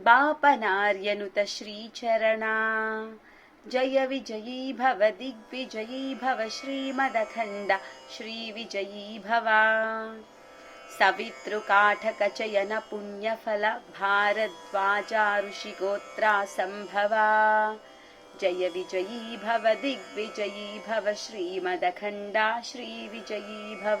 बापनार्यनुत श्रीचरणा। जय विजयी भव दिग्विजयी भव श्रीमदखण्ड। श्रीविजयी भव। सवितृकाठकचयन पुण्यफल भारद्वाजा ऋषिगोत्रा सम्भवा जय विजयी भव दिग्विजयी भव श्रीमदखण्डा। श्रीविजयी भव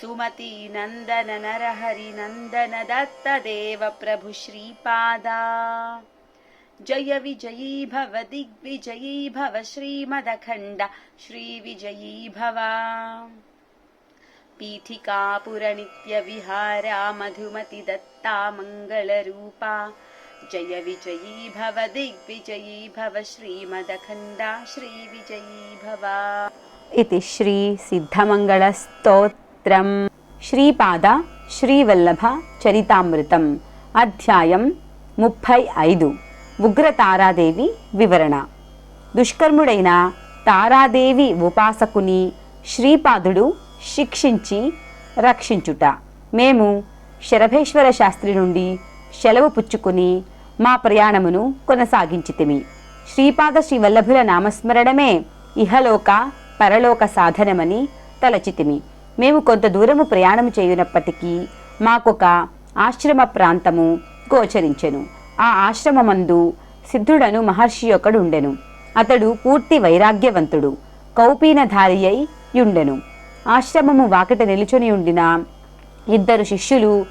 सुमती नन्दन नरहरिनन्दन दत्तदेव प्रभु श्रीपादा। जय विजयी भव दिग्विजयी भव श्रीमदखण्ड श्रीविजयी भव। पीठिकापुरनित्यविहारा मधुमति दत्ता मङ्गलरूपा जय विजयी भव दिग्विजयी भव श्रीमदखण्डा श्रीविजयी भव। इति చరిత్రం శ్రీపాద శ్రీవల్లభ చరితామృతం. అధ్యాయం ముప్పై ఐదు. ఉగ్రతారాదేవి వివరణ. దుష్కర్ముడైన తారాదేవి ఉపాసకుని శ్రీపాదుడు శిక్షించి రక్షించుట. మేము శరభేశ్వర శాస్త్రి నుండి సెలవు పుచ్చుకుని మా ప్రయాణమును కొనసాగించితిమి. శ్రీపాద శ్రీవల్లభుల నామస్మరణమే ఇహలోక పరలోక సాధనమని తలచితిమి. మేము కొంత దూరము ప్రయాణము చేయునప్పటికీ మాకొక ఆశ్రమ ప్రాంతము గోచరించెను. ఆ ఆశ్రమమందు సిద్ధుడను మహర్షి ఒకడు ఉండెను అతడు పూర్తి వైరాగ్యవంతుడు కౌపీనధారి అయి యుండెను. ఆశ్రమము వాకిట నిలుచుని ఉండిన ఇద్దరు శిష్యులు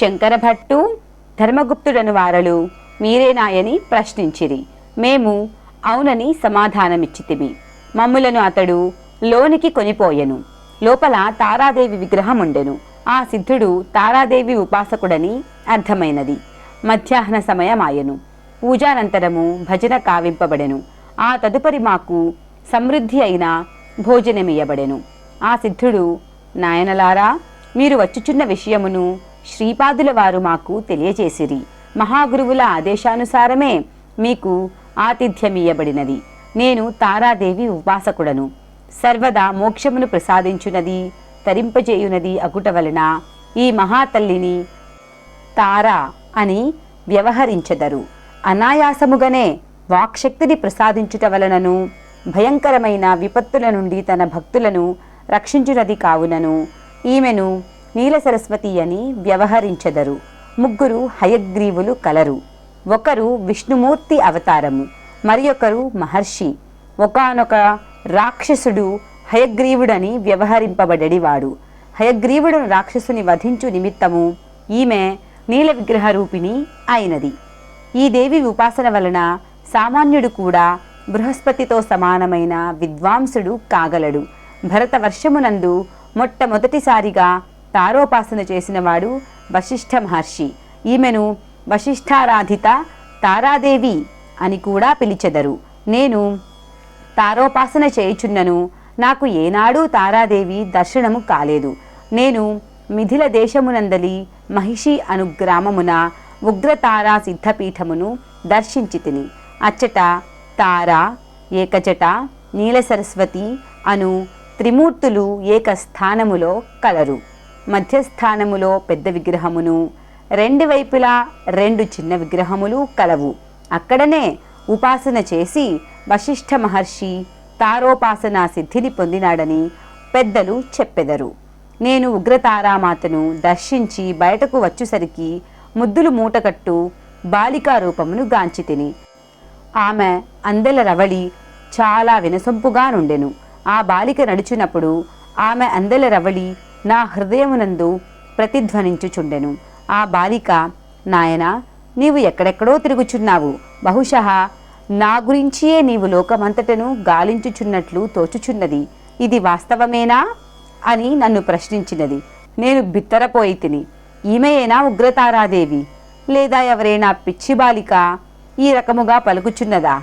శంకరభట్టు ధర్మగుప్తుడను వారలు మీరేనాయని ప్రశ్నించిరి. మేము అవునని సమాధానమిచ్చితిమి. మమ్ములను అతడు లోనికి కొనిపోయెను. లోపల తారాదేవి విగ్రహం ఉండెను. ఆ సిద్ధుడు తారాదేవి ఉపాసకుడని అర్థమైనది. మధ్యాహ్న సమయమాయెను. పూజానంతరము భజన కావింపబడెను. ఆ తదుపరి మాకు సమృద్ధి అయిన భోజనమియబడెను ఆ సిద్ధుడు నాయనలారా మీరు వచ్చుచున్న విషయమును శ్రీపాదుల వారు మాకు తెలియజేసిరి. మహాగురువుల ఆదేశానుసారమే మీకు ఆతిథ్యమియబడినది నేను తారాదేవి ఉపాసకుడను. సర్వదా మోక్షమును ప్రసాదించునది తరింపజేయునది అగుట వలన ఈ మహాతల్లిని తారా అని వ్యవహరించెదరు. అనాయాసముగానే వాక్శక్తిని ప్రసాదించుట వలనను భయంకరమైన విపత్తుల నుండి తన భక్తులను రక్షించునది కావునను ఈమెను నీల సరస్వతి అని వ్యవహరించెదరు. ముగ్గురు హయగ్రీవులు కలరు. ఒకరు విష్ణుమూర్తి అవతారము మరి ఒకరు మహర్షి. ఒకనొక రాక్షసుడు హయగ్రీవుడని వ్యవహరింపబడేవాడు హయగ్రీవుడును రాక్షసుని వధించు నిమిత్తము ఈమె నీల విగ్రహ రూపిణి అయినది. ఈ దేవి ఉపాసన వలన సామాన్యుడు కూడా బృహస్పతితో సమానమైన విద్వాంసుడు కాగలడు. భరత వర్షమునందు మొట్టమొదటిసారిగా తారోపాసన చేసినవాడు వశిష్ఠ మహర్షి. ఈమెను వశిష్ఠారాధిత తారాదేవి అని కూడా పిలిచెదరు. నేను తారోపాసన చేయుచున్నను. నాకు ఏనాడూ తారాదేవి దర్శనము కాలేదు. నేను మిథిల దేశమునందలి మహిషి అను గ్రామమున ఉగ్రతారా సిద్ధపీఠమును దర్శించి తిని అచ్చట తార ఏకజట నీలసరస్వతి అను త్రిమూర్తులు ఏక స్థానములో కలరు. మధ్యస్థానములో పెద్ద విగ్రహమును రెండు వైపులా రెండు చిన్న విగ్రహములు కలవు. అక్కడనే ఉపాసన చేసి వశిష్ఠ మహర్షి తారోపాసనా సిద్ధిని పొందినాడని పెద్దలు చెప్పెదరు. నేను ఉగ్రతారామాతను దర్శించి బయటకు వచ్చుసరికి ముద్దులు మూటకట్టు బాలికా రూపమును గాంచి తిని ఆమె అందెల రవళి చాలా వినసొంపుగా నుండెను. ఆ బాలిక నడుచునప్పుడు ఆమె అందెల రవళి నా హృదయమునందు ప్రతిధ్వనించుచుండెను. ఆ బాలిక నాయనా నీవు ఎక్కడెక్కడో తిరుగుచున్నావు. బహుశ నా గురించియే నీవు లోకమంతటను గాలించుచున్నట్లు తోచుచున్నది. ఇది వాస్తవమేనా? అని నన్ను ప్రశ్నించినది. నేను బిత్తరపోయి తిని ఈమెయేనా ఉగ్రతారాదేవి? లేదా ఎవరైనా పిచ్చి బాలిక? ఈ రకముగా పలుకుచున్నదా?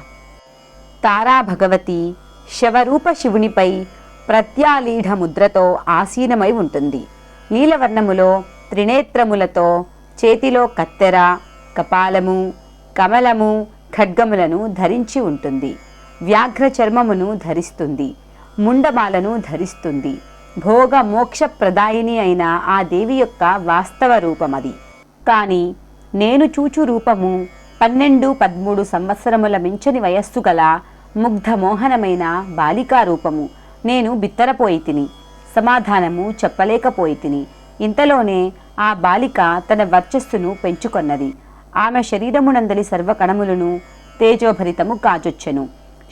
తారా భగవతి శవరూప శివునిపై ప్రత్యాలీఢ ముద్రతో ఆసీనమై ఉంటుంది. నీలవర్ణములో త్రినేత్రములతో చేతిలో కత్తెర కపాలము కమలము ఖడ్గములను ధరించి ఉంటుంది. వ్యాఘ్ర చర్మమును ధరిస్తుంది. ముండమాలను ధరిస్తుంది. భోగ మోక్ష ప్రదాయిని అయిన ఆ దేవి యొక్క వాస్తవ రూపమది. కానీ నేను చూచు రూపము పన్నెండు పదమూడు సంవత్సరముల మించని వయస్సు గల ముగ్ధ మోహనమైన బాలికా రూపము నేను బిత్తరపోయి తిని సమాధానము చెప్పలేకపోయి తిని ఇంతలోనే ఆ బాలిక తన వర్చస్సును పెంచుకొన్నది. ఆమె శరీరమునందలి సర్వకణములను తేజోభరితము కాజొచ్చెను.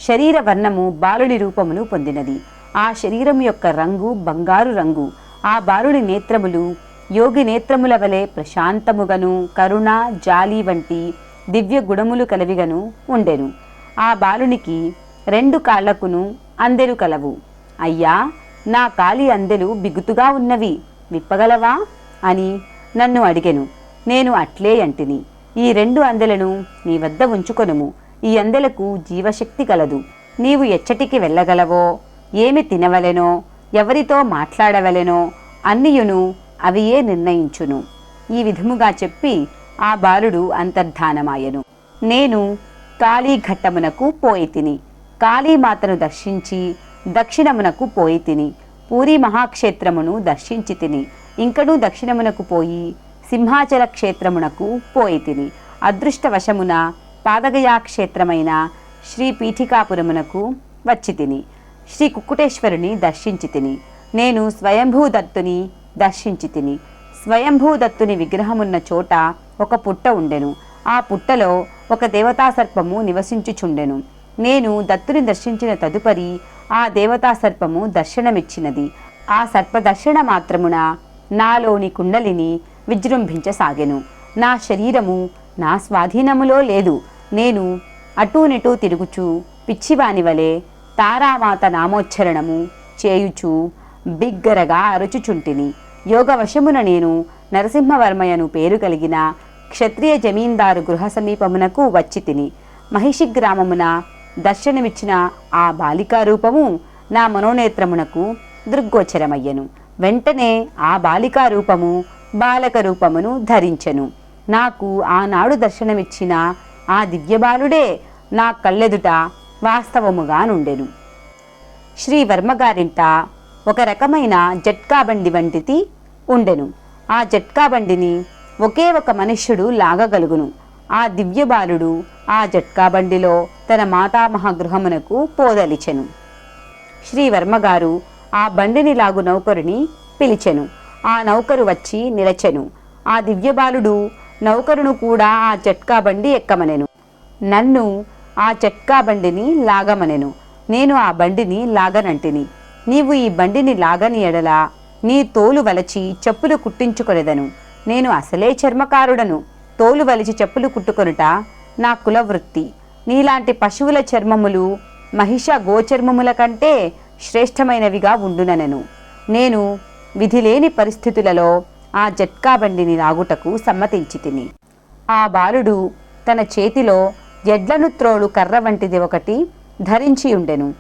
శరీర వర్ణము బాలుడి రూపమును పొందినది. ఆ శరీరం యొక్క రంగు బంగారు రంగు. ఆ బాలుడి నేత్రములు యోగి నేత్రముల వలె ప్రశాంతముగను కరుణ జాలి వంటి దివ్య గుణములు కలవిగను ఉండెను. ఆ బాలునికి రెండు కాళ్ళకును అందెలు కలవు. అయ్యా నా కాలి అందెలు బిగుతుగా ఉన్నవి విప్పగలవా? అని నన్ను అడిగెను. నేను అట్లే అంటిని. ఈ రెండు అందెలను నీ వద్ద ఉంచుకొనుము. ఈ అందెలకు జీవశక్తి కలదు. నీవు ఎచ్చటికి వెళ్ళగలవో ఏమి తినవలెనో ఎవరితో మాట్లాడవలెనో అన్నియును అవియే నిర్ణయించును. ఈ విధముగా చెప్పి ఆ బాలుడు అంతర్ధానమాయను. నేను కాళీఘట్టమునకు పోయి తిని కాళీమాతను దర్శించి దక్షిణమునకు పోయి తిని పూరి మహాక్షేత్రమును దర్శించి తిని ఇంకనూ దక్షిణమునకు పోయి సింహాచల క్షేత్రమునకు పోయితిని. అదృష్టవశమున పాదగయా క్షేత్రమైన శ్రీ పీఠికాపురమునకు వచ్చితిని. శ్రీ కుక్కుటేశ్వరుని దర్శించితిని. నేను స్వయంభూ దత్తుని స్వయంభూదత్తుని స్వయంభూ దత్తుని విగ్రహమున్న చోట ఒక పుట్ట ఉండెను. ఆ పుట్టలో ఒక దేవతా సర్పము నివసించుచుండెను. నేను దత్తుని దర్శించిన తదుపరి ఆ దేవతా సర్పము దర్శనమిచ్చినది. ఆ సర్ప దర్శన మాత్రమున నాలోని కుండలిని విజృంభించసాగెను. నా శరీరము నా స్వాధీనములో లేదు. నేను అటూనిటూ తిరుగుచు పిచ్చివాని వలె తారామాత నామోచ్చరణము చేయుచు బిగ్గరగా అరుచుచుంటిని. యోగవశమున నేను నరసింహవర్మయను పేరు కలిగిన క్షత్రియ జమీందారు గృహ సమీపమునకు వచ్చి తిని మహిషి గ్రామమున దర్శనమిచ్చిన ఆ బాలికా రూపము నా మనోనేత్రమునకు దృగ్గోచరమయ్యను. వెంటనే ఆ బాలికా రూపము బాలక రూపమును ధరించెను. నాకు ఆనాడు దర్శనమిచ్చిన ఆ దివ్యబాలుడే నా కళ్ళెదుట వాస్తవముగా నుండెను. శ్రీ వర్మగారింట ఒక రకమైన జట్కా బండి వంటిది ఉండెను. ఆ జట్కా బండిని ఒకే ఒక మనుష్యుడు లాగగలుగును. ఆ దివ్యబాలుడు ఆ జట్కా బండిలో తన మాతామహగృహమునకు పోదలిచెను. శ్రీ వర్మగారు ఆ బండిని లాగు నౌకరుని పిలిచెను. ఆ నౌకరు వచ్చి నిలచెను. ఆ దివ్యబాలుడు నౌకరును కూడా ఆ చెట్కా బండి ఎక్కమనెను. నన్ను ఆ చెట్కా బండిని లాగమనెను. నేను ఆ బండిని లాగనంటిని. నీవు ఈ బండిని లాగని ఎడల నీ తోలు వలచి చెప్పులు కుట్టించుకొనెదను. నేను అసలే చర్మకారుడను. తోలు వలిచి చెప్పులు కుట్టుకొనుట నా కులవృత్తి. నీలాంటి పశువుల చర్మములు మహిష గోచర్మముల కంటే శ్రేష్టమైనవిగా ఉండుననెను. నేను విధి లేని పరిస్థితులలో ఆ జట్కా బండిని లాగుటకు సమ్మతించి తిని. ఆ బాలుడు తన చేతిలో ఎడ్లను త్రోలు కర్ర వంటిది ఒకటి ధరించి ఉండెను.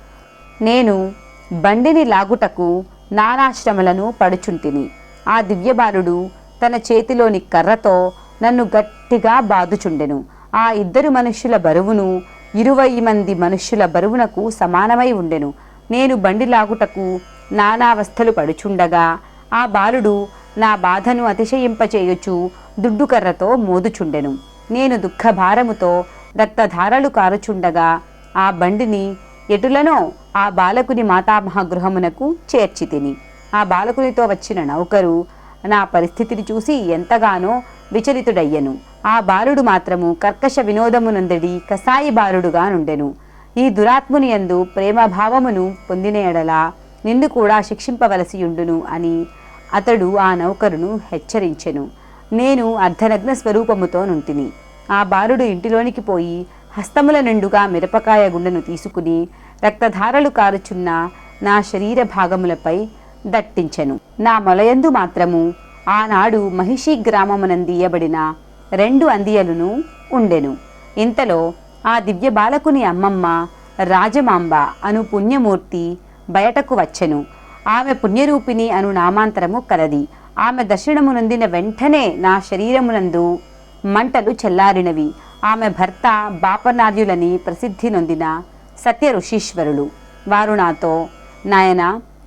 నేను బండిని లాగుటకు నానాశ్రమలను పడుచుంటిని. ఆ దివ్యబాలుడు తన చేతిలోని కర్రతో నన్ను గట్టిగా బాదుచుండెను. ఆ ఇద్దరు మనుష్యుల బరువును ఇరవై మంది మనుష్యుల బరువునకు సమానమై ఉండెను. నేను బండి లాగుటకు నానావస్థలు పడుచుండగా ఆ బాలుడు నా బాధను అతిశయింపచేయుచు దుడ్డుకర్రతో మోదుచుండెను. నేను దుఃఖభారముతో రక్తధారలు కారుచుండగా ఆ బండిని ఎటులనో ఆ బాలకుని మాతామహాగృహమునకు చేర్చి తిని ఆ బాలకునితో వచ్చిన నౌకరు నా పరిస్థితిని చూసి ఎంతగానో విచలితుడయ్యను. ఆ బాలుడు మాత్రము కర్కశ వినోదమునందడి కసాయి బాలుడుగా నుండెను. ఈ దురాత్ముని యందు ప్రేమభావమును పొందిన ఎడల నిన్ను కూడా శిక్షింపవలసి ఉండును అని అతడు ఆ నౌకరును హెచ్చరించెను. నేను అర్ధనగ్న స్వరూపముతో నుంటిని. ఆ బాలుడు ఇంటిలోనికి పోయి హస్తముల నిండుగా మిరపకాయ గుండెను తీసుకుని రక్తధారలు కారుచున్న నా శరీర భాగములపై దట్టించెను. నా మొలయందు మాత్రము ఆనాడు మహిషి గ్రామమునందీయబడిన రెండు అందియలును ఉండెను. ఇంతలో ఆ దివ్య బాలకుని అమ్మమ్మ రాజమాంబ అను పుణ్యమూర్తి బయటకు వచ్చెను. ఆమె పుణ్యరూపిణి అను నామాంతరము కలది. ఆమె దర్శనము నొందిన వెంటనే నా శరీరమునందు మంటలు చెల్లారినవి. ఆమె భర్త బాపనార్యులని ప్రసిద్ధి నొందిన సత్య ఋషీశ్వరులు. వారు నాతో నాయన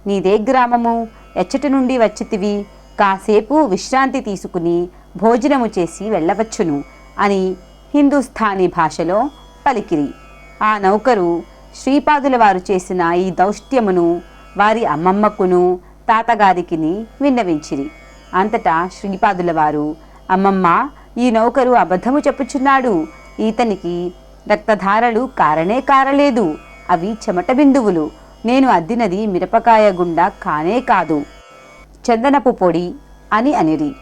నీదే గ్రామము ఎచ్చటి నుండి వచ్చితివి. కాసేపు విశ్రాంతి తీసుకుని భోజనము చేసి వెళ్ళవచ్చును అని హిందుస్థానీ భాషలో పలికిరి. ఆ నౌకరు శ్రీపాదుల వారు చేసిన ఈ దౌష్ట్యమును వారి అమ్మమ్మకును తాతగారికిని విన్నవించిరి. అంతటా శ్రీపాదుల వారు అమ్మమ్మ ఈ నౌకరు అబద్ధము చెప్పుచున్నాడు. ఈతనికి రక్తధారలు కారణే కారలేదు. అవి చెమట బిందువులు. నేను అద్దినది మిరపకాయ గుండా కానే కాదు. చందనపు పొడి అని అనిరి.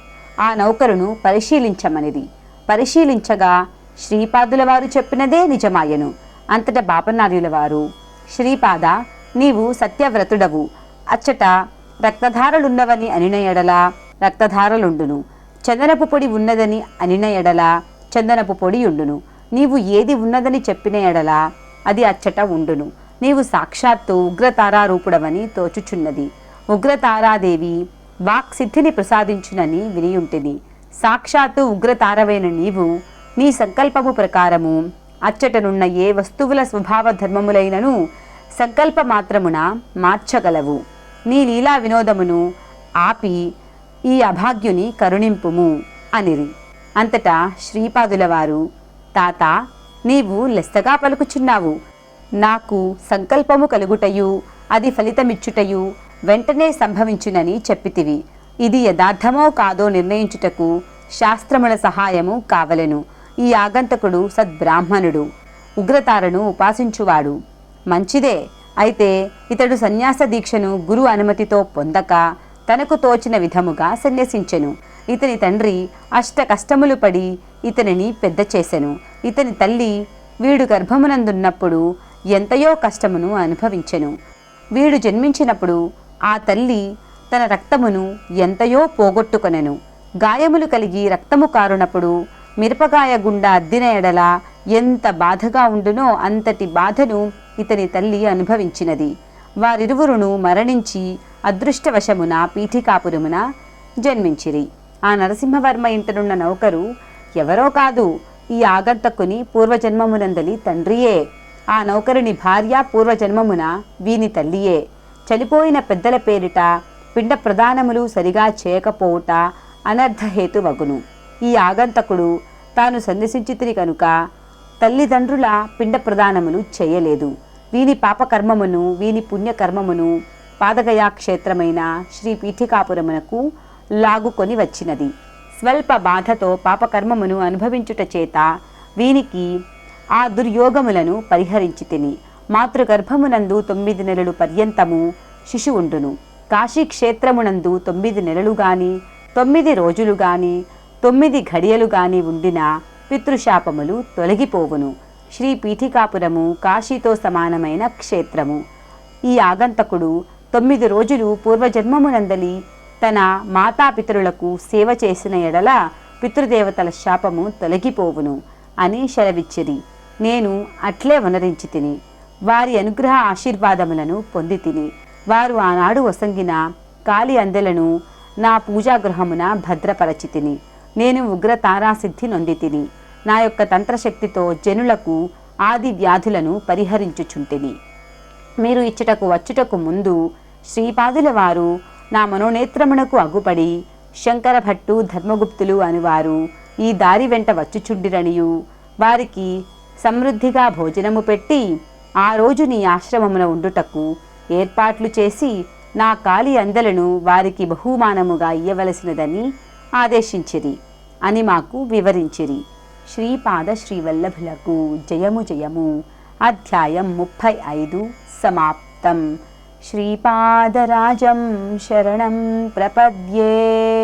ఆ నౌకరును పరిశీలించమనిది పరిశీలించగా శ్రీపాదుల వారు చెప్పినదే నిజమాయను. అంతట బాపనార్యుల వారు శ్రీపాద నీవు సత్యవ్రతుడవు. అచ్చట రక్తధారలున్నవని అనిన ఎడల రక్తధారలుండును. చందనపు పొడి ఉన్నదని అనిన ఎడల చందనపు పొడి ఉండును. నీవు ఏది ఉన్నదని చెప్పిన ఎడల అది అచ్చట ఉండును. నీవు సాక్షాత్తు ఉగ్రతారారూపుడవని తోచుచున్నది. ఉగ్రతారాదేవి వాక్ సిద్ధిని ప్రసాదించునని వినియుంటిది. సాక్షాత్తు ఉగ్రతారవైన నీవు నీ సంకల్పము ప్రకారము అచ్చటనున్న ఏ వస్తువుల స్వభావ ధర్మములైనను సంకల్ప మాత్రమున మార్చగలవు. నీ లీలా వినోదమును ఆపి ఈ అభాగ్యుని కరుణింపుము అనిరి. అంతటా శ్రీపాదుల వారు తాత నీవు లెస్సగా పలుకుచున్నావు. నాకు సంకల్పము కలుగుటయు అది ఫలితమిచ్చుటయు వెంటనే సంభవించునని చెప్పితివి. ఇది యథార్థమో కాదో నిర్ణయించుటకు శాస్త్రముల సహాయము కావలెను. ఈ ఆగంతకుడు సద్బ్రాహ్మణుడు ఉగ్రతారను ఉపాసించువాడు. మంచిదే అయితే ఇతడు సన్యాస దీక్షను గురు అనుమతితో పొందక తనకు తోచిన విధముగా సన్యసించెను. ఇతని తండ్రి అష్ట కష్టములు పడి ఇతనిని పెద్ద చేసెను. ఇతని తల్లి వీడు గర్భమునందున్నప్పుడు ఎంతయో కష్టమును అనుభవించెను. వీడు జన్మించినప్పుడు ఆ తల్లి తన రక్తమును ఎంతయో పోగొట్టుకొనెను. గాయములు కలిగి రక్తము కారునప్పుడు మిరపకాయ గుండా అద్దిన ఎడల ఎంత బాధగా ఉండునో అంతటి బాధను ఇతని తల్లి అనుభవించినది. వారిరువురును మరణించి అదృష్టవశమున పీఠికాపురమున జన్మించిరి. ఆ నరసింహవర్మ ఇంటనున్న నౌకరు ఎవరో కాదు ఈ ఆగంతకుని పూర్వజన్మమునందలి తండ్రియే. ఆ నౌకరుని భార్య పూర్వజన్మమున వీని తల్లియే. చనిపోయిన పెద్దల పేరిట పిండ ప్రదానములు సరిగా చేయకపోవుట అనర్థహేతువగును. ఈ ఆగంతకుడు తాను సందర్శించితిని కనుక తల్లిదండ్రుల పిండ ప్రదానములు చేయలేదు. వీని పాపకర్మమును వీని పుణ్యకర్మమును పాదగయా క్షేత్రమైన శ్రీ పీఠికాపురమునకు లాగుకొని వచ్చినది. స్వల్ప బాధతో పాపకర్మమును అనుభవించుట చేత వీనికి ఆ దుర్యోగములను పరిహరించి తిని మాతృగర్భమునందు తొమ్మిది నెలలు పర్యంతము శిశువుండును. కాశీక్షేత్రమునందు తొమ్మిది నెలలు గాని తొమ్మిది రోజులు గాని తొమ్మిది ఘడియలు గాని ఉండిన పితృశాపములు తొలగిపోవును. శ్రీ పీఠికాపురము కాశీతో సమానమైన క్షేత్రము. ఈ ఆగంతకుడు తొమ్మిది రోజులు పూర్వజన్మమునందలి తన మాతాపితరులకు సేవ చేసిన ఎడల పితృదేవతల శాపము తొలగిపోవును అని సెలవిచ్చిరి నేను అట్లే వనరించి తిని వారి అనుగ్రహ ఆశీర్వాదములను పొంది తిని వారు ఆనాడు వసంగిన కాలి అందెలను నా పూజాగృహమున భద్రపరచి తిని నేను ఉగ్ర తారాసిద్ధి నొంది తిని నా యొక్క తంత్రశక్తితో జనులకు ఆది వ్యాధులను పరిహరించుచుంటిని. మీరు ఇచ్చటకు వచ్చుటకు ముందు శ్రీపాదుల వారు నా మనోనేత్రమునకు అగుపడి శంకర భట్టు ధర్మగుప్తులు అనువారు ఈ దారి వెంట వచ్చుచుండిరనియు. వారికి సమృద్ధిగా భోజనము పెట్టి ఆ రోజు నీ ఆశ్రమమున ఉండుటకు ఏర్పాట్లు చేసి నా కాలి అందలను వారికి బహుమానముగా ఇయ్యవలసినదని ఆదేశించిరి అని మాకు వివరించిరి. శ్రీపాద శ్రీవల్లభులకు జయము జయము. అధ్యాయం ముప్పై ఐదు సమాప్తం. శ్రీపాదరాజం శరణం ప్రపద్యే.